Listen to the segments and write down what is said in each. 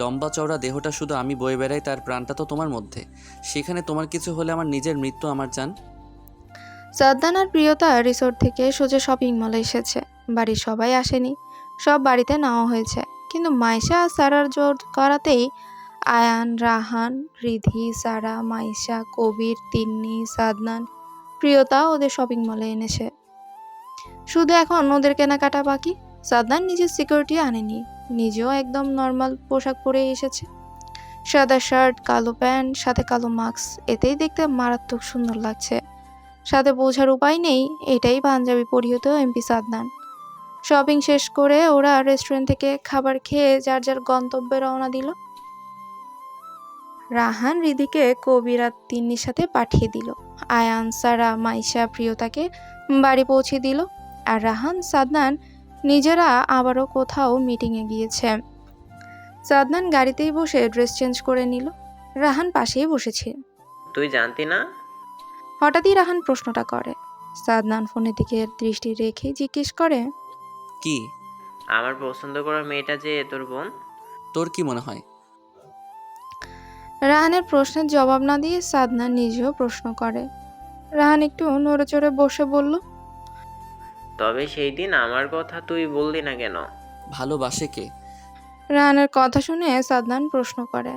লম্বা চওড়া দেহটা শুধু আমি বয়ে বেড়াই, তার প্রাণটা তো তোমার মধ্যে। সেখানে তোমার কিছু হলে আমার নিজের মৃত্যু আমার জান। সাদ্দান আর প্রিয়তা রিসোর্ট থেকে সোজা শপিং মলে এসেছে। বাড়ির সবাই আসেনি। সব বাড়িতে নেওয়া হয়েছে। কিন্তু মাইশা আর সারার জোর করাতেই আয়ান, রাহান, রিধি, সারা মাইশা কবির, তিন্নি সাদনান প্রিয়তা ওদের শপিং মলে এনেছে। শুধু এখন ওদের কেনাকাটা বাকি? সাদনান নিজের সিকিউরিটি আনেনি, নিজেও একদম নর্মাল পোশাক পরে এসেছে। সাদা শার্ট কালো প্যান্ট সাথে কালো মাস্ক এতেই দেখতে মারাত্মক সুন্দর লাগছে। সাথে বোঝার উপায় নেই, এটাই পাঞ্জাবি পরিহিত এমপি সাদনান। শপিং শেষ করে ওরা রেস্টুরেন্ট থেকে খাবার খেয়ে যার যার গন্তব্যে রওনা দিল। রাহান রিদিকে কবির আর তিন্নির সাথে পাঠিয়ে দিল। আয়ান, সারা, মাইশা, প্রিয়তাকে বাড়ি পৌঁছে দিল। আর রাহান, সাদনান নিজেরা আবারও কোথাও মিটিংয়ে গিয়েছে। সাদনান গাড়িতেই বসে ড্রেস চেঞ্জ করে নিল। রাহান পাশেই বসেছে। তুই জানতি না? হঠাৎই রাহান প্রশ্নটা করে। সাদনান ফোনের দিকে দৃষ্টি রেখে জিজ্ঞেস করে কি? আমার পছন্দ করা মেয়েটা যে তোর বোন? তোর কি মনে হয়? রাহানের প্রশ্নের জবাব না দিয়ে সাদনান নিজেও প্রশ্ন করে। রাহান একটু নড়ে চড়ে বসে বলল তবে সেই দিন আমার কথা তুই বললি না কেন? ভালোবাসে কে? রাহানের কথা শুনে সাদনান প্রশ্ন করে।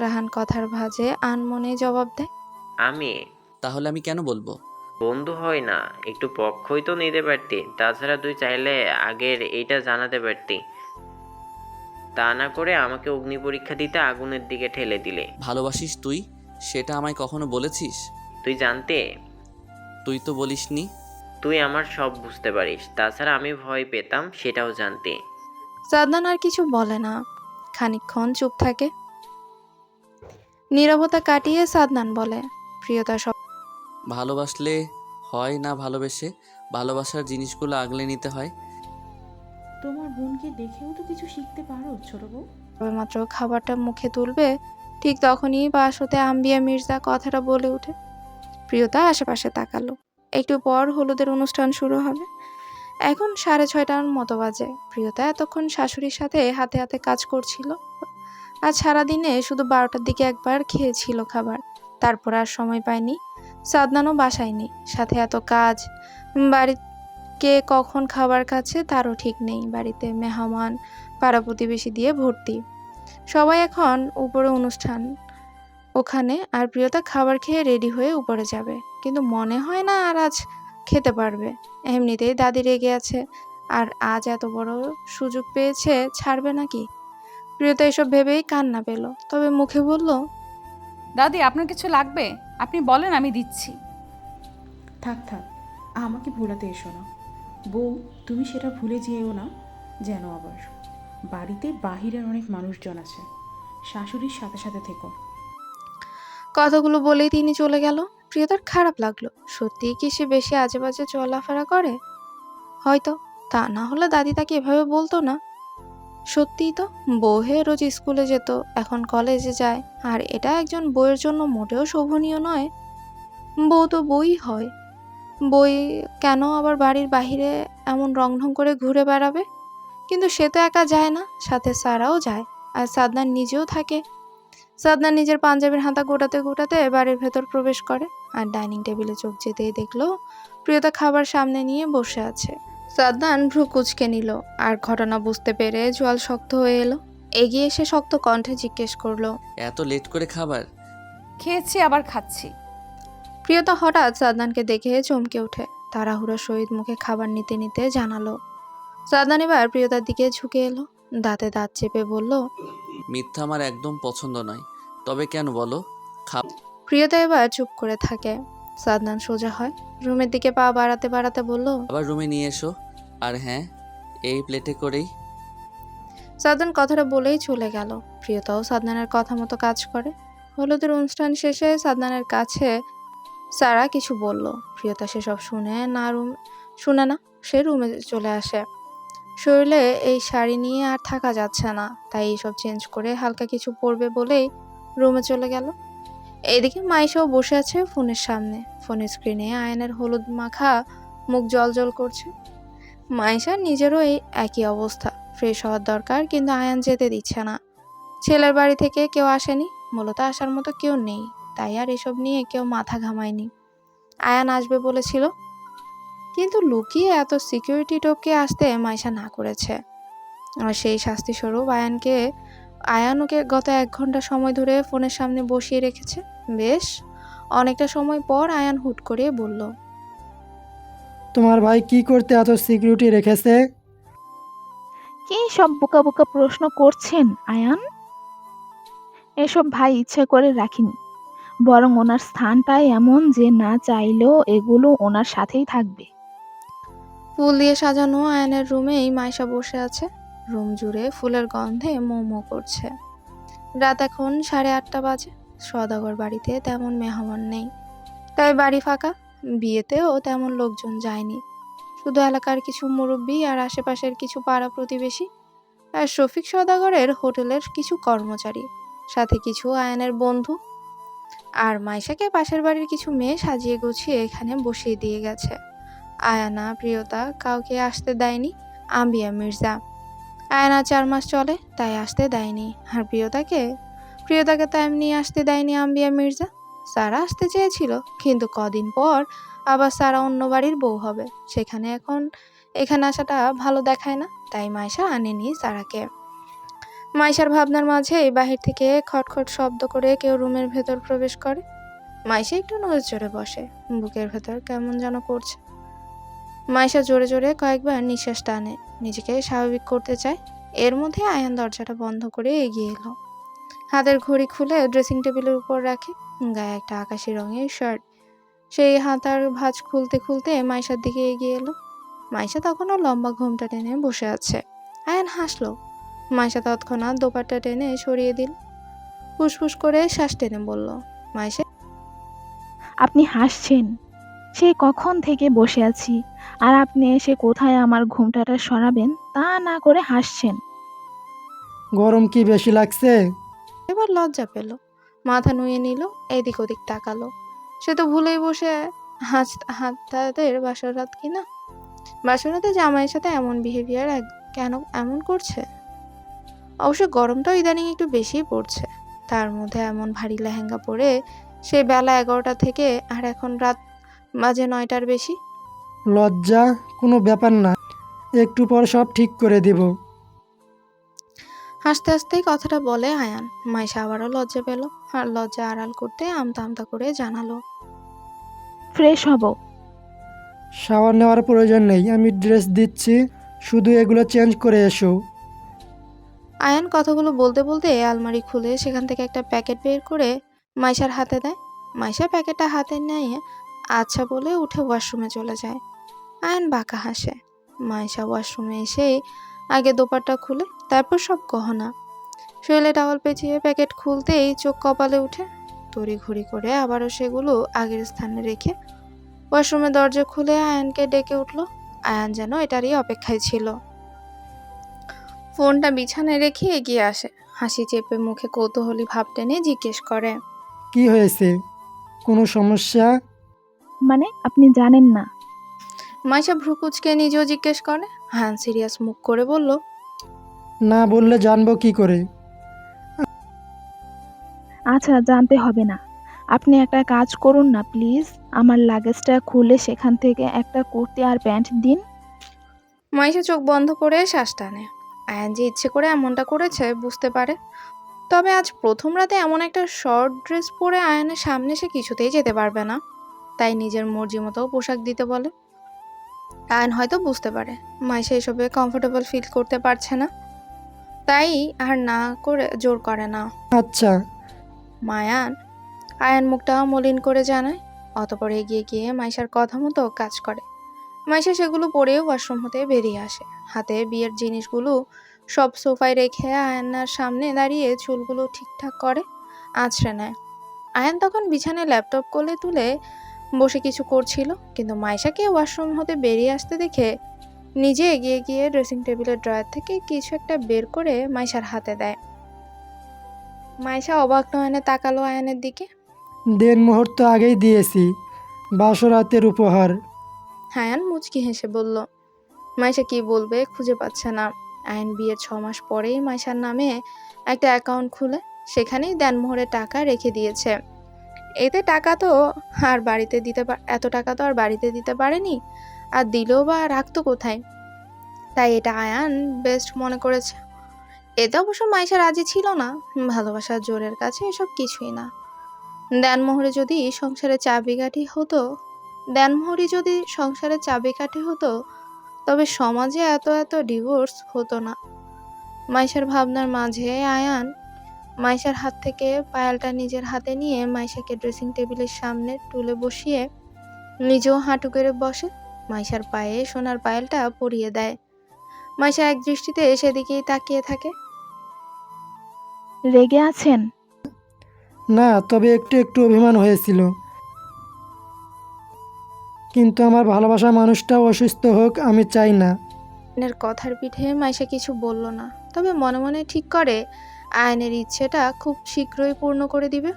রাহান কথার ভাঁজে আনমনে জবাব দেয় আমি? তাহলে আমি কেন বলব? বন্ধু হয় না একটু পক্ষই তো নিতে পারতি। তাছাড়া তুই চাইলে আগের এইটা জানাতে পারতি। তা না করে আমাকে অগ্নি পরীক্ষা দিতে আগুনের দিকে ঠেলে দিলে। ভালোবাসিস তুই? সেটা আমায় কখনো বলেছিস? তুই জানতে? তুই তো বলিসনি। তুই আমার সব বুঝতে পারিস। তাছাড়া আমি ভয় পেতাম সেটাও জানতে। সাদনান আর কিছু বলে না। খানিকক্ষণ চুপ থাকে। নীরবতা কাটিয়ে সাদনান বলে প্রিয়তা সব ভালোবাসলে হয় না ভালোবেসে? ভালোবাসার জিনিসগুলো আগলে নিতে হয়? তোমার বোনকে দেখেও তো কিছু শিখতে পারো ছোট বউ। মাত্র খাবারটা মুখে তুলবে ঠিক তখনই পাশ হতে আম্বিয়া মির্জা কথাটা বলে ওঠে। প্রিয়তা আশেপাশে তাকালো। একটু পর হলুদের অনুষ্ঠান শুরু হবে। এখন সাড়ে ছয়টার মতো বাজে। প্রিয়তা এতক্ষণ শাশুড়ির সাথে হাতে হাতে কাজ করছিল। আজ সারাদিনে শুধু বারোটার দিকে একবার খেয়েছিল খাবার। তারপর আর সময় পায়নি। সাদনানও বাসায় নেই। সাথে এত কাজ। বাড়ি কে কখন খাবার খাচ্ছে তারও ঠিক নেই। বাড়িতে মেহমান, পাড়া প্রতিবেশী দিয়ে ভর্তি। সবাই এখন উপরে অনুষ্ঠান ওখানে আর প্রিয়তা খাবার খেয়ে রেডি হয়ে উপরে যাবে। কিন্তু মনে হয় না আর আজ খেতে পারবে। এমনিতেই দাদি রেগে আছে। আর আজ এত বড় সুযোগ পেয়েছে ছাড়বে নাকি? প্রিয়তা এসব ভেবেই কান্না পেল। তবে মুখে বলল দাদি আপনার কিছু লাগবে? আপনি বলেন আমি দিচ্ছি। থাক থাক আমাকে ভুলাতে এসো না। বউ তুমি সেটা ভুলে যেও না যেন আবার। বাড়িতে বাহিরের অনেক মানুষজন আছে। শাশুড়ির সাথে সাথে থেকো। কথাগুলো বলেই তিনি চলে গেল। প্রিয়তার খারাপ লাগল। সত্যিই কি সে বেশি আজে বাজে চলাফেরা করে? হয়তো। তা না হলে দাদি তাকে এভাবে বলতো না। সত্যিই তো, বউ রোজ স্কুলে যেত, এখন কলেজে যায়। আর এটা একজন বইয়ের জন্য মোটেও শোভনীয় নয়। বউ তো বই হয়। বই কেন আবার বাড়ির বাইরে এমন রংঢং করে ঘুরে বেড়াবে? কিন্তু সে তো একা যায় না, সাথে সারাও যায়। আর সাদনার নিজেও থাকে। সাদনান নিজের পাঞ্জাবির হাতা গোটাতে গোটাতে বাড়ির ভেতর প্রবেশ করে আর ডাইনিং টেবিলে চোখ যেতেই দেখল প্রিয়তা খাবার সামনে নিয়ে বসে আছে। সাদনান ভ্রু কুচকে নিল আর ঘটনা বুঝতে পেরে জল শক্ত হয়ে এলো। এগিয়ে এসে শক্ত কণ্ঠে জিজ্ঞেস করল এত লেট করে খাবার? খেয়েছি আবার খাচ্ছি। প্রিয়তা হঠাৎ সাদনানকে দেখে চমকে ওঠে। তাড়াহুড়ো সহিত মুখে খাবার নিতে নিতে জানালো। সাদনান এবার প্রিয়তার দিকে ঝুঁকে এলো দাঁতে দাঁত চেপে বলল মিথ্যা আমার একদম পছন্দ নয়। তবে কেন বলো? খাব প্রিয়তা এবার চুপ করে থাকে। সাদনান সোজা হয়। রুমের দিকে পা বাড়াতে বাড়াতে বলল আবার রুমে নিয়ে এসো। আর হ্যাঁ এই প্লেটে করেই। সাদনান কথাটা বলেই চলে গেল। প্রিয়তাও সাদনানের কথা মতো কাজ করে। হলুদের অনুষ্ঠান শেষে সাদনানের কাছে সারা কিছু বলল। প্রিয়তা সেসব শুনে না রুম শুনে না সে রুমে চলে আসে। শরীরে এই শাড়ি নিয়ে আর থাকা যাচ্ছে না। তাই এইসব চেঞ্জ করে হালকা কিছু পরবে বলেই রুমে চলে গেল। এইদিকে মাইশাও বসে আছে ফোনের সামনে। ফোনের স্ক্রিনে আয়নের হলুদ মাখা মুখ জল জল করছে। মাইশার নিজেরও এই একই অবস্থা। ফ্রেশ হওয়ার দরকার, কিন্তু আয়ান যেতে দিচ্ছে না। ছেলের বাড়ি থেকে কেউ আসেনি, মূলত আসার মতো কেউ নেই। তাই আর এসব নিয়ে কেউ মাথা ঘামায়নি। আয়ান আসবে বলেছিল। কিন্তু লুকিয়ে এত সিকিউরিটি টপকে আসতে মাইশা না করেছে। আর সেই শাস্তিস্বরূপ আয়ানকে আয়ান ওকে গত এক ঘণ্টা সময় ধরে ফোনের সামনে বসিয়ে রেখেছে। বেশ অনেকটা সময় পর আয়ান হুট করে বলল তোমার ভাই কি করতে এত সিকিউরিটি রেখেছে? কি সব বোকা বোকা প্রশ্ন করছেন আয়ান? এসব ভাই ইচ্ছে করে রাখিনি। বরং ওনার স্থানটাই এমন যে না চাইলেও এগুলো ওনার সাথেই থাকবে। ফুল দিয়ে সাজানো আয়নের রুমেই মাইশা বসে আছে। রুম জুড়ে ফুলের গন্ধে মোমো করছে। রাত এখন সাড়ে আটটা বাজে। সদাগর বাড়িতে তেমন মেহমান নেই। তাই বাড়ি ফাঁকা। বিয়েতেও তেমন লোকজন যায়নি। শুধু এলাকার কিছু মুরব্বী আর আশেপাশের কিছু পাড়া প্রতিবেশী আর শফিক সদাগরের হোটেলের কিছু কর্মচারী, সাথে কিছু আয়নের বন্ধু। আর মাইশাকে পাশের বাড়ির কিছু মেয়ে সাজিয়ে গুছিয়ে এখানে বসিয়ে দিয়ে গেছে। আয়ানা, প্রিয়তা কাউকে আসতে দেয়নি। আম্বিয়া, মির্জা আয়ানা চার মাস চলে, তাই আসতে দেয়নি। আর প্রিয়তাকে? প্রিয়তাকে তো এমনি আসতে দেয়নি আম্বিয়া মির্জা। সারা আসতে চেয়েছিল, কিন্তু কদিন পর আবার সারা অন্য বাড়ির বউ হবে। সেখানে এখন, এখানে আসাটা ভালো দেখায় না, তাই মাইশা আনেনি সারাকে। মাইশার ভাবনার মাঝে বাহির থেকে খটখট শব্দ করে কেউ রুমের ভেতর প্রবেশ করে। মাইশা একটু নজরে বসে, বুকের ভেতর কেমন যেন করছে। মাইশা জোরে জোরে কয়েকবার নিঃশ্বাস টানে। নিজেকে স্বাভাবিক করতে চায়। এর মধ্যে আয়ান দরজাটা বন্ধ করে এগিয়ে এলো। হাতের ঘড়ি খুলে ড্রেসিং টেবিলের উপর রাখে। গায়ে একটা আকাশি রঙের শার্ট। সেই হাতার ভাঁজ খুলতে খুলতে মাইশার দিকে এগিয়ে এলো। মাইশা তখনও লম্বা ঘোমটা টেনে বসে আছে। আয়ান হাসলো। মাইশা তৎক্ষণাৎ দোপাট্টা টেনে সরিয়ে দিল। ফুসফুস করে শ্বাস টেনে বলল মাইশা আপনি হাসছেন। সে কখন থেকে বসে আছি? আর আপনি এসে কোথায় আমার ঘুমটাটা সরাবেন? তা না করে হাসছেন। গরম কি বেশি লাগছে? এবার লজ্জা পেল। মাথা নুয়ে নিল এদিক ওদিক তাকালো। সে তো ভুলেই বসে হাত হাতাদের বাসরাত কিনা বাসরাতে জামাইয়ের সাথে এমন বিহেভিয়ার কেন এমন করছে? অবশ্য গরমটাও ইদানিং একটু বেশিই পড়ছে। তার মধ্যে এমন ভারী লেহেঙ্গা পরে সে বেলা এগারোটা থেকে আর এখন রাত বাজে নয়টার বেশি? লজ্জা কোনো ব্যাপার না একটু পর সব ঠিক করে দেব। হাসতে হাসতেই কথাটা বলে আয়ান। মাইশা আবারও লজ্জা পেল আর লজ্জা আড়াল করতে আমতা আমতা করে জানালো। ফ্রেশ হব। শাওয়ার নেওয়ার প্রয়োজন নেই আমি ড্রেস দিচ্ছি শুধু এগুলো চেঞ্জ করে এসো। আয়ান কথাগুলো বলতে বলতে আলমারি খুলে সেখান থেকে একটা প্যাকেট বের করে মাইশার হাতে দেয়। মাইশা প্যাকেটটা হাতে নিয়ে আচ্ছা বলে উঠে ওয়াশরুমে চলে যায়। আয়ন বাঁকা হাসে। মাইশা ওয়াশরুমে এসেই আগে দোপাট্টা খুলে তারপর সব গহনা। শরীরে টাওয়াল পেঁচিয়ে প্যাকেট খুলতেই চোখ কপালে উঠে তড়ি ঘড়ি করে আবারও সেগুলো আগের স্থানে রেখে ওয়াশরুমে দরজা খুলে আয়ানকে ডেকে উঠল। আয়ান যেন এটারই অপেক্ষায় ছিল। ফোনটা বিছানায় রেখে এগিয়ে আসে। হাসি চেপে মুখে কৌতূহলী ভাব টেনে জিজ্ঞেস করে, কি হয়েছে? কোনো সমস্যা? মানে আপনি জানেন না। মাইশা ভ্রুকুচকে নিজেও জিজ্ঞেস করে। হ্যান সিরিয়াস মুখ করে বলল না বললে জানব কি করে। আচ্ছা জানতে হবে না। আপনি একটা কাজ করুন না প্লিজ। আমার লাগেজটা খুলে সেখান থেকে একটা কুর্তি আর প্যান্ট দিন। মাইশা চোখ বন্ধ করে শ্বাস টানে। আয়ান যে ইচ্ছে করে এমনটা করেছে বুঝতে পারে। তবে আজ প্রথম রাতে এমন একটা শর্ট ড্রেস পরে আয়ানের সামনে সে কিছুতেই যেতে পারবে না। তাই নিজের মর্জি মতো পোশাক দিতে বলে। আয়ন হয়তো বুঝতে পারে মাইশা এসবে কমফোর্টেবল ফিল করতে পারছে না। তাই আর না করে জোর করে না। আচ্ছা। মায়ান আয়ান মুখটা মলিন করে জানায়। অতপর এগিয়ে গিয়ে মাইশার কথা মতো কাজ করে। মাইশা সেগুলো পরে ওয়াশরুম হতে বেরিয়ে আসে। হাতে বিয়ের জিনিসগুলো সব সোফায় রেখে আয়ানার সামনে দাঁড়িয়ে চুলগুলো ঠিকঠাক করে আছড়ে নেয়। আয়ান তখন বিছানায় ল্যাপটপ কোলে তুলে বসে কিছু করছিল কিন্তু মাইশাকে ওয়াশরুম হতে বেরিয়ে আসতে দেখে নিজে এগিয়ে গিয়ে ড্রেসিং টেবিলের ড্রয়ার থেকে কিছু একটা বের করে মাইশার হাতে দেয়। মাইশা অবাক নয়নে তাকালো আয়ানের দিকে। দেড় মুহূর্ত আগেই দিয়েছি বাসরাতের উপহার। হায়ান মুচকি হেসে বলল মাইশা কি বলবে খুঁজে পাচ্ছে না। আয়ন বিয়ের ছ মাস পরেই মাইশার নামে একটা অ্যাকাউন্ট খুলে সেখানেই দেনমোহরে টাকা রেখে দিয়েছে। এতে টাকা তো আর বাড়িতে দিতে এত টাকা তো আর বাড়িতে দিতে পারেনি। আর দিলেও বা রাখতো কোথায়? তাই এটা আয়ান বেস্ট মনে করেছে। এতে অবশ্য মাইশা রাজি ছিল না। ভালোবাসার জোরের কাছে এসব কিছুই না। দেনমোহরে যদি সংসারে চাবিকাঠি হতো, দেনমোহরই যদি সংসারে চাবিকাঠি হতো, তবে সমাজে এত এত ডিভোর্স হতো না। মাইশার ভাবনার মাঝে আয়ান মাইশার হাত থেকে পায়ালটা নিজের হাতে নিয়ে মাইশাকে ড্রেসিং টেবিলের সামনে টুলে বসিয়ে নিজেও হাঁটু করে বসে। মাইশার পায়ে সোনার পায়েলটা পরিয়ে দেয়। মাইশা এক দৃষ্টিতে সেদিকেই তাকিয়ে থাকে। রেগে আছেন? না তবে একটু একটু অভিমান হয়েছিল। কিন্তু আমার ভালোবাসার মানুষটাও অসুস্থ হোক আমি চাই না। আয়নের কথার পিঠে মাইশা কিছু বলল না তবে মনে মনে ঠিক করে আয়নের ইচ্ছেটা খুব শীঘ্রই পূর্ণ করে দিবে।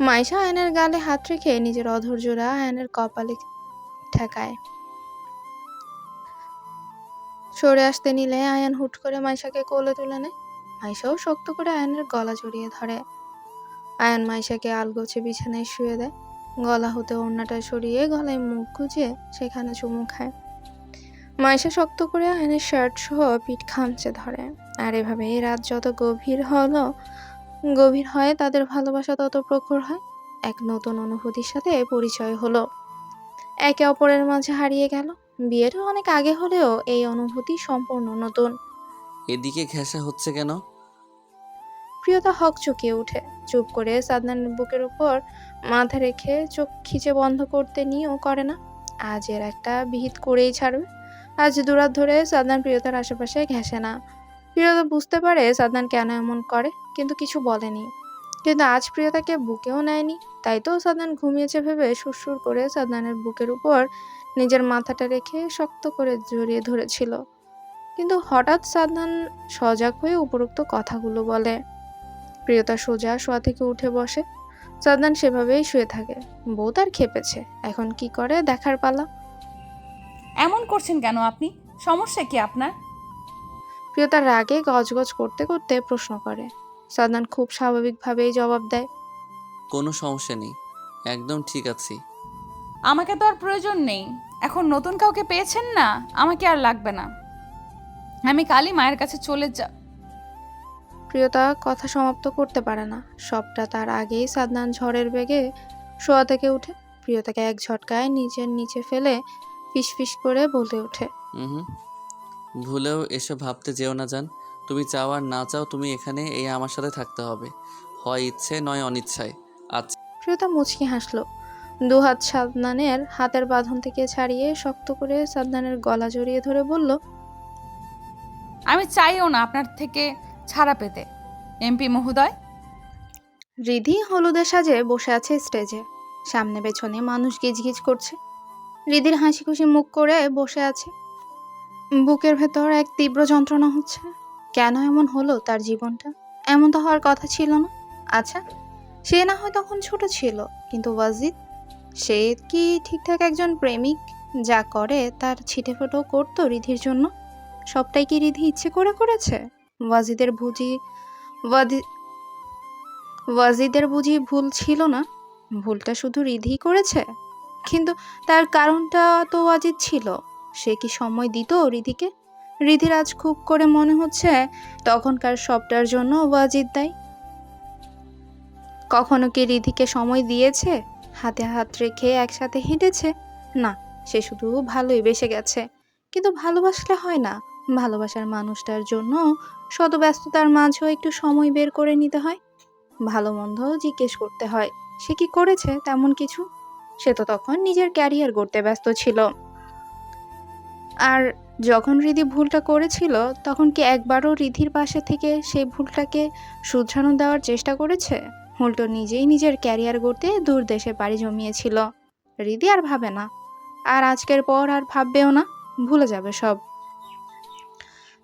মাইশা আয়নের গালে হাত রেখে নিজের অধৈর্যরা আয়নের কপালে ঠেকায়। সরে আসতে নিলে আয়ান হুট করে মাইশাকে কোলে তুলে নেয়। মাইশাও শক্ত করে আয়নের গলা জড়িয়ে ধরে। আয়ন মাইশাকে আলগোছে বিছানায় শুয়ে দেয়। গলা হতে ওড়নাটা সরিয়ে গলায় মুখ গুজে সেখানে চুমু খায়। মাইশা শক্ত করে আয়নের শার্ট সহ পিঠ খামচে ধরে। আর এভাবে রাত যত গভীর হলো গভীর হয় তাদের ভালোবাসা তত প্রখর হয়। এক নতুন অনুভূতির সাথে পরিচয় হলো। একে অপরের মাঝে হারিয়ে গেল। বিয়ের অনেক আগে হলেও এই অনুভূতি সম্পূর্ণ নতুন। এদিকে ঘেঁষা হচ্ছে কেন? প্রিয়তা হক চকিয়ে উঠে চুপ করে সাদনানের বুকের উপর মাথা রেখে চোখ খিচে বন্ধ করতে নিয়েও করে না। আজ এর একটা বিহিত করেই ছাড়বে। আজ দুরাত ধরে সাদনান প্রিয়তার আশেপাশে ঘেঁষে না। প্রিয়তা বুঝতে পারে সাদনান কেন এমন করে, কিন্তু কিছু বলেনি। কিন্তু আজ প্রিয়তাকে বুকেও নেয়নি, তাই তো সাদনান ঘুমিয়েছে ভেবে সুরসুর করে সাদনানের বুকের উপর নিজের মাথাটা রেখে শক্ত করে জড়িয়ে ধরেছিল। কিন্তু হঠাৎ সাদনান সজাগ হয়ে উপরোক্ত কথাগুলো বলে। প্রিয়তা সোজা শোয়া থেকে উঠে বসে। সাদনান সেভাবেই শুয়ে থাকে। বউ তার খেপেছে। এখন কি করে দেখার পালা? এমন করছেন কেন আপনি? সমস্যা কি আপনার? প্রিয়তার রাগে গজগজ করতে করতে প্রশ্ন করে। সাদনান খুব স্বাভাবিকভাবেই জবাব দেয়। কোনো সমস্যা নেই। একদম ঠিক আছি। আমাকে তো আর প্রয়োজন নেই। এখন নতুন কাউকে পেয়েছেন না? আমাকে আর লাগবে না। আমি কালই মায়ের কাছে চলে যা প্রিয়তা কথা সমাপ্ত করতে পারে না। সবটা তার আগেই সাদনান ঝড়ের বেগে শোয়া থেকে উঠে প্রিয়তাকে এক ঝটকায় নিজের নিচে ফেলে ফিসফিস করে বলে ওঠে। হুম। ভুলেও এসে ভাবতে যেও না যান তুমি চাও আর না চাও তুমি এখানে এই আমার সাথে থাকতে হবে। হয় ইচ্ছে নয় অনিচ্ছায়। আচ্ছা। প্রিয়তা মুচকি হাসলো। দু হাত সাদনানের হাতের বাঁধন থেকে ছাড়িয়ে শক্ত করে সাদনানের গলা জড়িয়ে ধরে বলল আমি চাইও না আপনার থেকে ছাড়া পেতে। এমপি মহোদয়? রিধি হলুদের সাজে বসে আছে স্টেজে। সামনে পেছনে মানুষ গিজগিজ করছে। রিধির হাসি খুশি মুখ করে বসে আছে। বুকের ভেতর এক তীব্র যন্ত্রণা হচ্ছে। কেন এমন হলো তার জীবনটা? এমন তো হওয়ার কথা ছিল না। আচ্ছা সে না হয় তখন ছোট ছিল, কিন্তু ওয়াজিদ, সে কি ঠিকঠাক একজন প্রেমিক যা করে তার ছিটে ফোটো করতো রিধির জন্য? সবটাই কি রিধি ইচ্ছে করে করেছে? ওয়াজিদের বুঝি ওয়াজিদের বুঝি ভুল ছিল না? ভুলটা শুধু রিধি করেছে? কিন্তু তার কারণটা তো ওয়াজিদ ছিল। সে কি সময় দিত রিধিকে? রিধির আজ খুব করে মনে হচ্ছে তখনকার সবটার জন্য ওয়াজিদ দায়ী। কখনো কি রিধিকে সময় দিয়েছে? হাতে হাত রেখে একসাথে হেঁটেছে? না, সে শুধু ভালোই বেসে গেছে। কিন্তু ভালোবাসলে হয় না। ভালোবাসার মানুষটার জন্য শত ব্যস্ততার মাঝেও একটু সময় বের করে নিতে হয়। ভালো মন্দ জিজ্ঞেস করতে হয়, সে কি করেছে তেমন কিছু? সে তো তখন নিজের ক্যারিয়ার গড়তে ব্যস্ত ছিল। আর যখন রিধি ভুলটা করেছিল, তখন কি একবারও রিধির পাশে থেকে সেই ভুলটাকে শুধরানো দেওয়ার চেষ্টা করেছে? উল্টো নিজেই নিজের ক্যারিয়ার গড়তে দূর দেশে পাড়ি জমিয়েছিল। রিধি আর ভাবে না। আর আজকের পর আর ভাববেও না। ভুলে যাবে সব।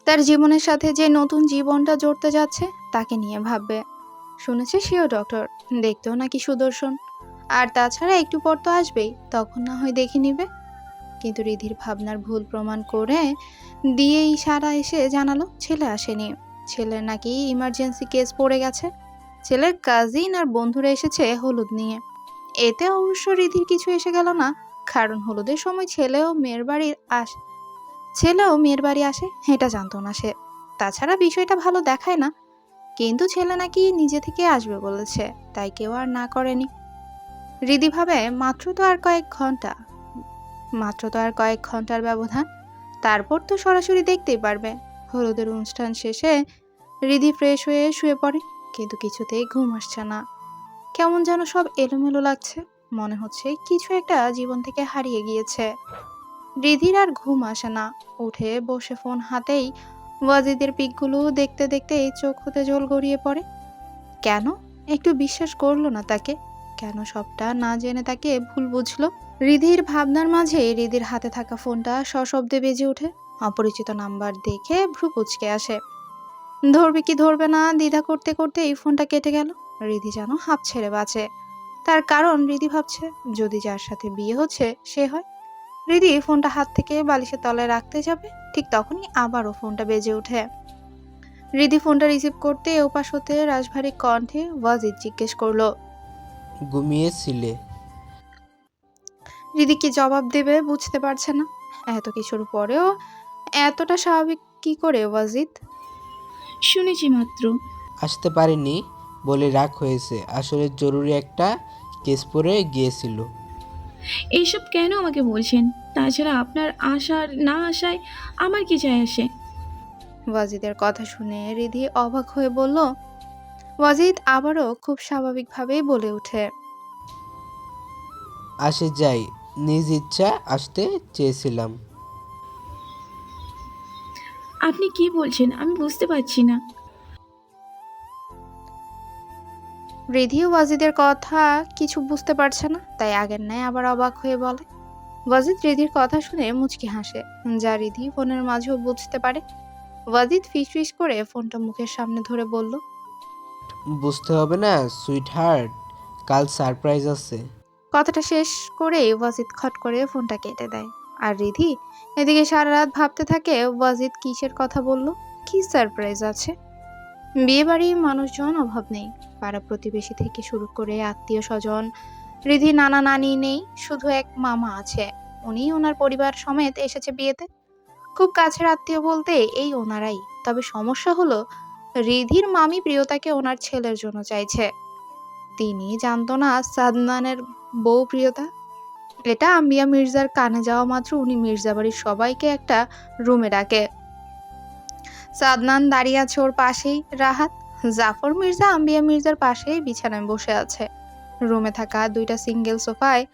তার জীবনের সাথে যে নতুন জীবনটা জড়তে যাচ্ছে, তাকে নিয়ে ভাববে। শুনেছে সেও ডক্টর? দেখতেও নাকি সুদর্শন। আর তাছাড়া একটু পর তো আসবেই। তখন না হয় দেখে নিবে। কিন্তু রিধির ভাবনার ভুল প্রমাণ করে দিয়েই সারা এসে জানালো, ছেলে আসেনি। ছেলের নাকি ইমার্জেন্সি কেস পড়ে গেছে। ছেলের কাজিন আর বন্ধুরা এসেছে হলুদ নিয়ে। এতে অবশ্য রিধির কিছু এসে গেল না, কারণ হলুদের সময় ছেলেও মেয়ের বাড়ির আস ছেলেও মেয়ের বাড়ি আসে, এটা জানতো না সে। তাছাড়া বিষয়টা ভালো দেখায় না। কিন্তু ছেলে নাকি নিজে থেকে আসবে বলেছে, তাই কেউ আর না করেনি। রিদি ভাবে, মাত্র তো আর কয়েক ঘণ্টা। মাত্র তো আর কয়েক ঘণ্টার ব্যবধান। তারপর তো সরাসরি দেখতেই পারবে। হলুদের অনুষ্ঠান শেষে রিদি ফ্রেশ হয়ে শুয়ে পড়ে, কিন্তু কিছুতেই ঘুম আসছে না। কেমন যেন সব এলোমেলো লাগছে। মনে হচ্ছে কিছু একটা জীবন থেকে হারিয়ে গিয়েছে। রিধির আর ঘুম আসে না। উঠে বসে ফোন হাতেই ওয়াজিদের পিকগুলো দেখতে দেখতে চোখ হতে জল গড়িয়ে পড়ে। কেন? একটু বিশ্বাস করল না তাকে। কেন সবটা না জেনে তাকে ভুল বুঝলো? রিধির ভাবনার মাঝে রিধির হাতে থাকা ফোনটা সশব্দে বেজে ওঠে। অপরিচিত নাম্বার দেখে ভ্রু কুচকে আসে। ধরবে কি ধরবে না, দ্বিধা করতে করতে এই ফোনটা কেটে গেল। রিধি যেন হাঁপ ছেড়ে বাঁচে। তার কারণ রিধি ভাবছে, যদি যার সাথে বিয়ে হচ্ছে, সে হয়। রিধি ফোনটা হাত থেকে বালিশের তলায় রাখতে যাবে, ঠিক তখনই আবারও ফোনটা বেজে ওঠে। রিধি ফোনটা রিসিভ করতে ওপাশ হতে রাজভারী কণ্ঠে ওয়াজিদ জিজ্ঞেস করল ঘুমিয়েছিলে? রিদি কি জবাব দেবে বুঝতে পারছে না। এত কিছুর পরেও এতটা স্বাভাবিক কি করে ওয়াজিদ? শুনেছি মাত্র। আসতে পারিনি বলে রাগ হয়েছে। আসলে জরুরি একটা কেস পড়ে গিয়েছিল। এইসব কেন আমাকে বলছেন? তাছাড়া আপনার আশার না আসায় আমার কি যায় আসে? ওয়াজিদের কথা শুনে রিধি অবাক হয়ে বলল ওয়াজিদ আবারও খুব স্বাভাবিকভাবেই বলে ওঠে। আসে যাই নিজ ইচ্ছা আসতে চেয়েছিলাম। আপনি কি বলছেন? আমি বুঝতে পারছি না। রিধি ওয়াজিদের কথা কিছু বুঝতে পারছে না তাই আগের ন্যায় আবার অবাক হয়ে বলে ওয়াজিদ রিধির কথা শুনে মুচকি হাসে যা রিধি ফোনের মাঝেও বুঝতে পারে। ওয়াজিদ ফিস ফিস করে ফোনটা মুখের সামনে ধরে বলল বুঝতে হবে না সুইট হার্ট কাল সারপ্রাইজ আছে। কথাটা শেষ করে ওয়াজিদ খট করে ফোনটা কেটে দেয়। আর রিধি, এদিকে সারা রাত ভাবতে থাকে ওয়াজিদ কিসের কথা বলল, কি সারপ্রাইজ আছে? বিয়ে বাড়ি মানুষজন অভাব নেই, পাড়া প্রতিবেশী থেকে শুরু করে আত্মীয় স্বজন, রিধি নানা নানি নেই, শুধু এক মামা আছে, উনি ওনার পরিবার সমেত এসেছে বিয়েতে। খুব কাছের আত্মীয় বলতে এই ওনারাই, তবে সমস্যা হলো রিধির মামি প্রিয়তাকে ওনার ছেলের জন্য চাইছে। তিনি জানতো না সাদনানের বউ প্রিয়তা। এটা আম্বিয়া মির্জার কানে যাওয়া মাত্র উনি মির্জা বাড়ির সবাইকে একটা রুমে ডাকে। সাদনান দাঁড়িয়ে আছে ওর পাশেই রাহাত। জাফর মির্জা আম্বিয়া মির্জার পাশেই বিছানায় বসে আছে। রুমে থাকা দুইটা সিঙ্গেল সোফায়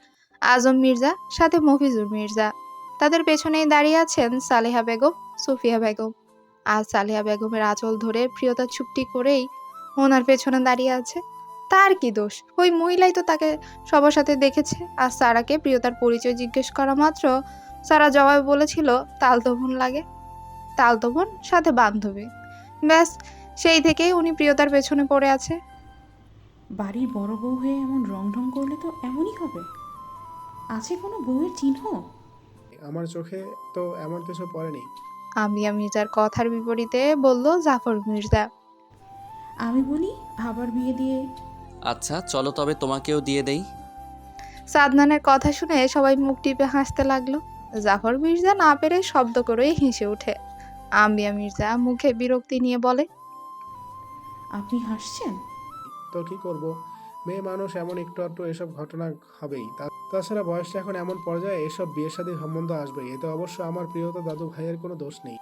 আজম মির্জা, সাথে মফিজুর মির্জা। তাদের পেছনেই দাঁড়িয়ে আছেন সালেহা বেগম, সুফিয়া বেগম। আর সালেহা বেগমের আঁচল ধরে প্রিয়তা চুপটি করেই ওনার পেছনে দাঁড়িয়ে আছে। তার কি দোষ? ওই মহিলাই তো তাকে সবার সাথে দেখেছে। আর সারাকে প্রিয়তার পরিচয় জিজ্ঞেস করা মাত্র সারা জবাবে বলেছিল তালতবন লাগে। তালতবন সাথে বান্ধবী। ব্যাস সেই থেকেই উনি প্রিয়তার পেছনে পড়ে আছে। বাড়ির বড় বউ হয়ে এমন রং ঢং করলে তো এমনই হবে। আছে কোনো বউয়ের চিহ্ন? আমার চোখে তো এমন কিছু পড়েনি। আমিয়া মির্জার কথার বিপরীতে বলল জাফর মির্জা। আমি বলি আবার বিয়ে দিয়ে। আচ্ছা চলো তবে তোমাকেও দিয়ে দেই। সাদনানের কথা শুনে সবাই মুখ টিপে হাসতে লাগল। জাফর মির্জা না পেরে শব্দ করেই হেসে ওঠে। আম্বিয়া মির্জা মুখে বিরক্তি নিয়ে বলে আপনি হাসছেন? তো কি করব? মেয়ে মানুষ এমন একটু আধটু এসব ঘটনা হবেই। তা- তাছাড়া বয়সটা এখন এমন পর্যায়ে এসব বিয়ে শাদী সম্বন্ধ আসবেই এতে অবশ্য আমার প্রিয়তা দাদু ভাইয়ের কোনো দোষ নেই।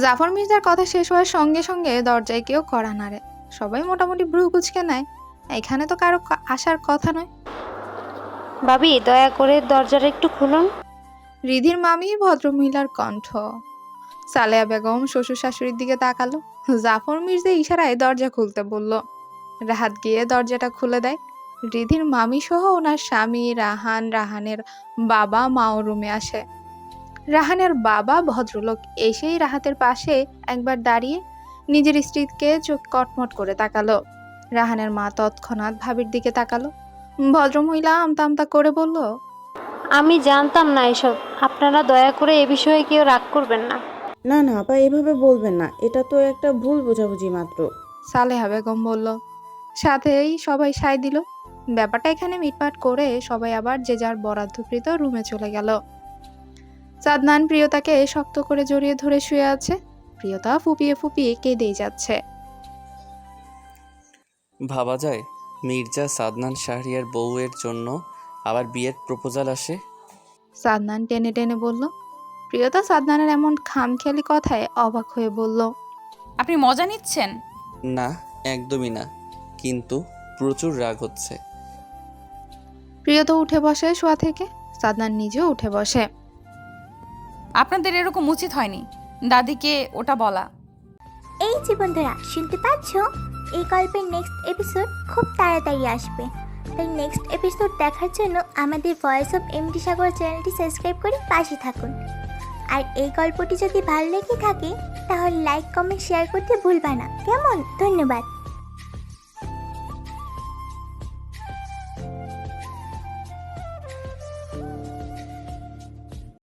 জাফর মির্জার কথা শেষ হওয়ার সঙ্গে সঙ্গে দরজায় কেউ কড়া নাড়ে। সবাই মোটামুটি ভ্রু কুচকে নেয়। এখানে তো কারও আসার কথা নয়। ভাবি দয়া করে দরজাটা একটু খুলুন। রিধির মামি ভদ্রমহিলার কণ্ঠ। সালেয়া বেগম শ্বশুর শাশুড়ির দিকে তাকালো। জাফর মির্জা ইশারায় দরজা খুলতে বলল রাহাত গিয়ে দরজাটা খুলে দেয়। রিধির মামি সহ ওনার স্বামী রাহান রাহানের বাবা মাও রুমে আসে। রাহানের বাবা ভদ্রলোক এসেই রাহাতের পাশে একবার দাঁড়িয়ে নিজের স্ত্রীকে চোখ কটমট করে তাকালো। রাহানের মা তৎক্ষণাৎ ভাবির দিকে তাকালো। ভদ্রমহিলা আমতা আমতা করে বলল আমি জানতাম না এসব। আপনারা দয়া করে এ বিষয়ে কেউ রাগ করবেন না। না না আপা এভাবে বলবেন না। এটা তো একটা ভুল বোঝাবুঝি মাত্র। সালেহা বেগম বলল সাথেই সবাই সায় দিল। ব্যাপারটা এখানে মিটমাট করে সবাই আবার যে যার বরাদ্দকৃত রুমে চলে গেল। সাদনান প্রিয়তাকে শক্ত করে জড়িয়ে ধরে শুয়ে আছে। প্রিয়তা ফুপিয়ে ফুপিয়ে কেঁদেই যাচ্ছে। ভাবা যায় মির্জা সাদনান শাহরিয়ার বউয়ের জন্য আবার বিয়ের প্রপোজাল আসে। সাদনান টেনে টেনে বলল প্রিয়তা সাদনানের এমন খামখেয়ালি কথায় অবাক হয়ে বলল আপনি মজা নিচ্ছেন? না একদমই না। কিন্তু প্রচুর রাগ হচ্ছে। প্রিয়তা উঠে বসে শোয়া থেকে সাদনান নিজেও উঠে বসে। আপনাদের এরকম উচিত হয়নি। দাদিকে ওটা বলা। এই যে বন্ধুরা শুনতে পাচ্ছ? এই গল্পের নেক্সট এপিসোড খুব তাড়াতাড়ি আসবে। তাই নেক্সট এপিসোড দেখার জন্য আমাদের ভয়েস অফ এমডি সাগর চ্যানেলটি সাবস্ক্রাইব করে পাশে থাকুন। আর এই গল্পটি যদি ভালো লেগে থাকে তাহলে লাইক কমেন্ট শেয়ার করতে ভুলবা না। কেমন? ধন্যবাদ।